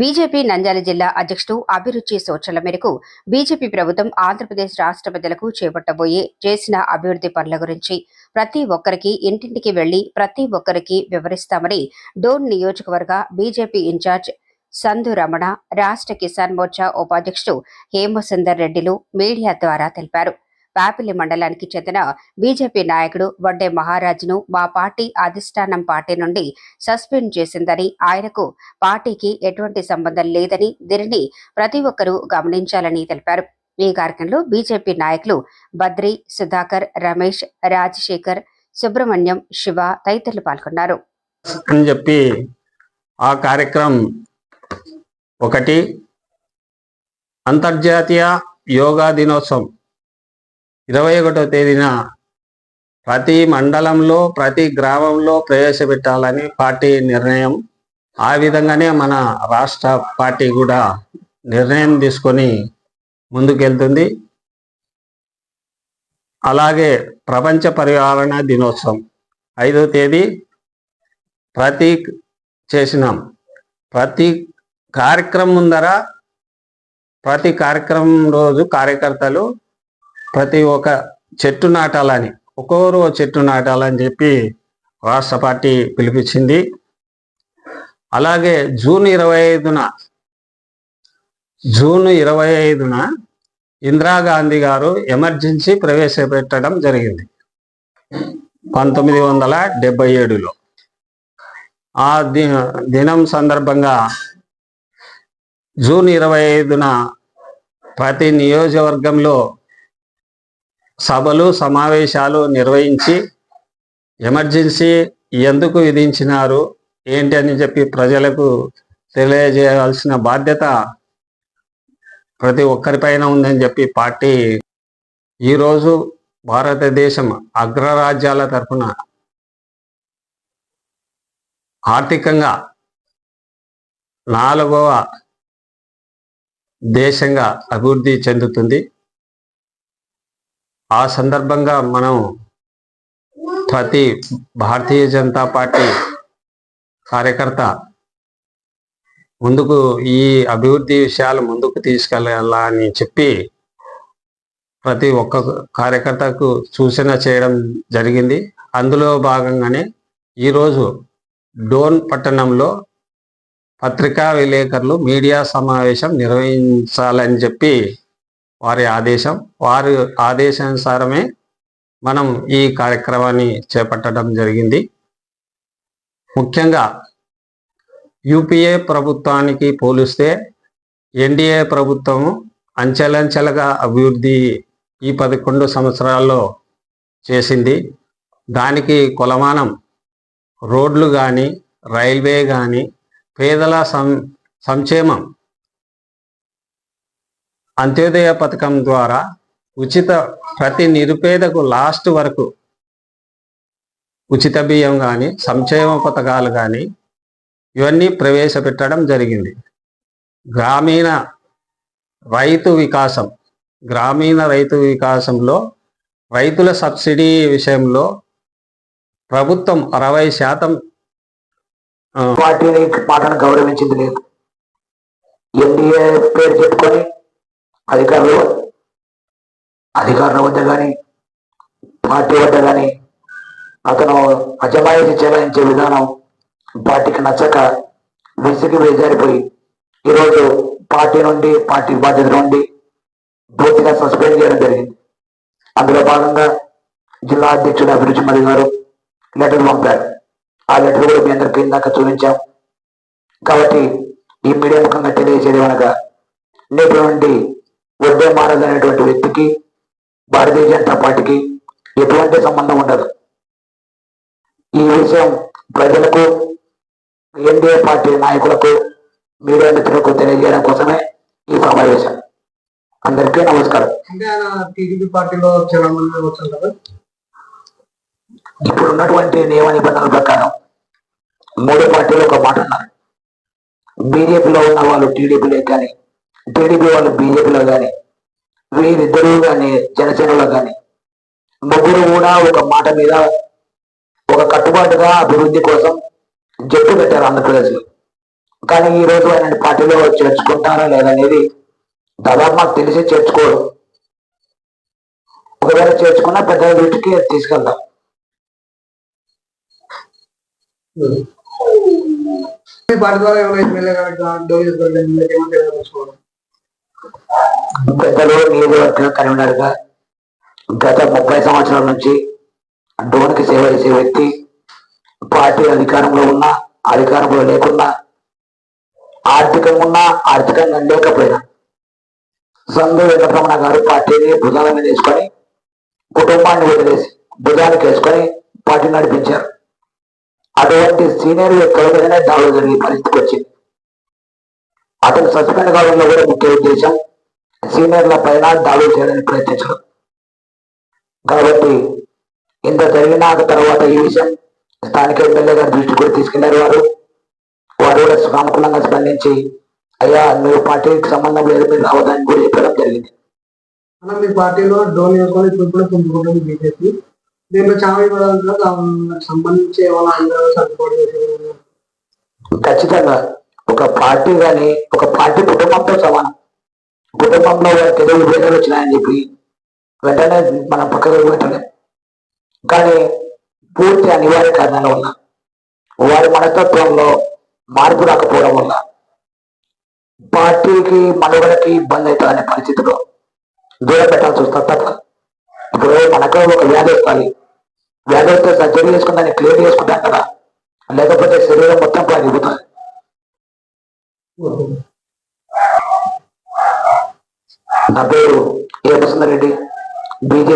BJP Nandyal జిల్లా అధ్యక్షుడు అభిరుచి సూచనల మేరకు బీజేపీ ప్రభుత్వం ఆంధ్రప్రదేశ్ రాష్ట్ర ప్రజలకు చేపట్టబోయే చేసిన అభివృద్ధి పనుల గురించి ప్రతి ఒక్కరికి ఇంటింటికి వెళ్ళి ప్రతి ఒక్కరికి వివరిస్తామని డోన్ నియోజకవర్గ బీజేపీ ఇన్ఛార్జ్ సంధు రమణ రాష్ట్ర కిసాన్ మోర్చా ఉపాధ్యక్షుడు హేమసుందర్ రెడ్డిలు మీడియా ద్వారా తెలిపారు. పాపిలి మండలానికి చెందిన బీజేపీ నాయకుడు వడ్డే మహారాజును మా పార్టీ అధిష్టానం పార్టీ నుండి సస్పెండ్ చేసిందని ఆయనకు పార్టీకి ఎటువంటి సంబంధం లేదని దీనిని ప్రతి ఒక్కరూ గమనించాలని తెలిపారు. ఈ కార్యక్రమంలో బీజేపీ నాయకులు బద్రి సుధాకర్ రమేష్ రాజశేఖర్ సుబ్రహ్మణ్యం శివ తదితరులు పాల్గొన్నారు. అని చెప్పి ఆ కార్యక్రమం ఒకటి అంతర్జాతీయ యోగా దినోత్సవం. ఇరవై ఒకటో తేదీన ప్రతి మండలంలో ప్రతి గ్రామంలో ప్రవేశపెట్టాలని పార్టీ నిర్ణయం. ఆ విధంగానే మన రాష్ట్ర పార్టీ కూడా నిర్ణయం తీసుకొని ముందుకెళ్తుంది. అలాగే ప్రపంచ పర్యావరణ దినోత్సవం ఐదో తేదీ ప్రతి చేసినాం ప్రతి కార్యక్రమం ముందర ప్రతి కార్యక్రమం రోజు కార్యకర్తలు ప్రతి ఒక్క చెట్టు నాటాలని ఒక్కొరు చెట్టు నాటాలని చెప్పి రాష్ట్ర పార్టీ పిలిపించింది. అలాగే జూన్ ఇరవై ఐదున జూన్ ఇరవై ఐదున ఇందిరాగాంధీ గారు ఎమర్జెన్సీ ప్రవేశపెట్టడం జరిగింది. పంతొమ్మిది వందల డెబ్బై ఏడులో. ఆ ది దినం సందర్భంగా జూన్ ఇరవై ఐదున ప్రతి నియోజకవర్గంలో సభలు సమావేశాలు నిర్వహించి ఎమర్జెన్సీ ఎందుకు విధించినారు ఏంటి అని చెప్పి ప్రజలకు తెలియజేయాల్సిన బాధ్యత ప్రతి ఒక్కరిపైన ఉందని చెప్పి పార్టీ ఈరోజు భారతదేశం అగ్రరాజ్యాల తరఫున ఆర్థికంగా నాలుగవ దేశంగా అభివృద్ధి చెందుతుంది. ఆ సందర్భంగా మనం ప్రతి భారతీయ జనతా పార్టీ కార్యకర్త ముందుకు ఈ అభివృద్ధి విషయాలు ముందుకు తీసుకెళ్ళాలని చెప్పి ప్రతి ఒక్క కార్యకర్తకు సూచన చేయడం జరిగింది. అందులో భాగంగానే ఈరోజు డోన్ పట్టణంలో పత్రికా విలేకరులు మీడియా సమావేశం నిర్వహించాలని చెప్పి వారి ఆదేశం వారి ఆదేశానుసారమే మనం ఈ కార్యక్రమాన్ని చేపట్టడం జరిగింది. ముఖ్యంగా యూపీఏ ప్రభుత్వానికి పోలిస్తే ఎన్డీఏ ప్రభుత్వము అంచెలంచెలుగా అభివృద్ధి ఈ పదకొండు సంవత్సరాల్లో చేసింది. దానికి కొలమానం రోడ్లు కానీ రైల్వే కానీ పేదల సం సంక్షేమం అంత్యోదయ పథకం ద్వారా ఉచిత ప్రతి నిరుపేదకు లాస్ట్ వరకు ఉచిత బియ్యం కానీ సంక్షేమ పథకాలు కానీ ఇవన్నీ ప్రవేశపెట్టడం జరిగింది. గ్రామీణ రైతు వికాసం గ్రామీణ రైతు వికాసంలో రైతుల సబ్సిడీ విషయంలో ప్రభుత్వం అరవై శాతం ఆ, గౌరవించింది లేదు. ఎన్డీఏ పేరు చెప్పుకొని అధికారులు అధికారుల వద్ద కానీ పార్టీ వద్ద కానీ అతను అజమాయిని చెలాయించే విధానం పార్టీకి నచ్చక విసిగి వేజారిపోయి ఈరోజు పార్టీ నుండి పార్టీ బాధ్యత నుండి పూర్తిగా సస్పెండ్ చేయడం జరిగింది. అందులో భాగంగా జిల్లా అధ్యక్షుడు అభిరుచి మది గారు లెటర్ పంపారు. ఆ లెటర్ కూడా మీ అందరికీ ఇందాక చూపించాం. కాబట్టి ఈ మీడియా ముఖంగా తెలియజేయడం అనగా నేటి నుండి వడ్డే మహారాజ్ అనేటువంటి వ్యక్తికి భారతీయ జనతా పార్టీకి ఎటువంటి సంబంధం ఉండదు. ఈ విషయం ప్రజలకు ఎన్డీఏ పార్టీ నాయకులకు మీడియా మిత్రులకు తెలియజేయడం కోసమే ఈ సమావేశం. అందరికీ నమస్కారం. టీడీపీ పార్టీలో చాలా మంది వచ్చారు కదా? ఇప్పుడు ఉన్నటువంటి నియమ నిబంధనల ప్రకారం మూడు పార్టీలు ఒక మాట అన్నారు. బీజేపీలో ఉన్న వాళ్ళు టీడీపీలో కానీ టీడీపీ వాళ్ళు బీజేపీలో కానీ వీరిద్దరూ కానీ జనసేనలో కానీ ముగ్గురు కూడా ఒక మాట మీద ఒక కట్టుబాటుగా అభివృద్ధి కోసం జట్టు పెట్టారు ఆంధ్రప్రదేశ్లో కానీ ఈ రోజు ఆయన పార్టీలో చేర్చుకుంటారా లేదనేది దాదాపు మాకు తెలిసి చేర్చుకోరు. ఒకవేళ చేర్చుకున్నా పెద్ద వీటికి తీసుకెళ్తాం. పార్టీ ద్వారా పెద్దలు నియోజకవర్గ కన్వీనర్గా గత ముప్పై సంవత్సరాల నుంచి డోన్కి సేవ చేసే వ్యక్తి పార్టీ అధికారంలో ఉన్నా అధికారంలో లేకున్నా ఆర్థికంగా ఉన్నా ఆర్థికంగా లేకపోయినా సందు వెంకటరమణ గారు పార్టీని భుజాల మీద వేసుకొని కుటుంబాన్ని వదిలేసి భుజానికి వేసుకొని పార్టీ నడిపించారు. అటువంటి సీనియర్ వ్యక్తుల మీదనే దాడులు జరిగే పరిస్థితికి వచ్చింది. అతను సస్పెండ్ కావడంలో కూడా ముఖ్య ఉద్దేశం సీనియర్ల పైన దాడులు చేయడానికి ప్రయత్నించడం. కాబట్టి ఇంత జరిగిన తర్వాత ఈ విషయం స్థానిక ఎమ్మెల్యే గారి దృష్టికి కూడా తీసుకెళ్ళారు వారు. వారు కూడా సానుకూలంగా స్పందించి అయ్యా నువ్వు పార్టీకి సంబంధం లేదు మీరు రావడానికి కూడా చెప్పడం జరిగింది. మనం మీ పార్టీలో డోర్ వేసుకొని ఇప్పుడు కూడా పుంజుకుంటుంది బీజేపీ. దీంట్లో చాలా సంబంధించి ఏమైనా అందరూ సర్దుబాటు చేసేది ఖచ్చితంగా. ఒక పార్టీ కానీ ఒక పార్టీ కుటుంబంతో సమానం. కుటుంబంలో తెలుగు ఏదో వచ్చినాయని చెప్పి వెంటనే మనం పక్కకు పెట్టలేం కానీ పూర్తి అనివార్య కారణాల వల్ల వారి మనస్తత్వంలో మార్పు రాకపోవడం వల్ల పార్టీకి మనుగడకి ఇబ్బంది అవుతుంది అనే పరిస్థితిలో దూరం పెట్టాల్సి వస్తుంది తప్ప ఇప్పుడు మనకు ఒక వ్యాధి వస్తుంది. వ్యాధి వస్తే సర్జరీ చేసుకుని క్లియర్ చేసుకుంటాం కదా. లేకపోతే శరీరం మొత్తం పారిపోతుంది నా పేరు ఏ రెడ్డి. బీజేపీ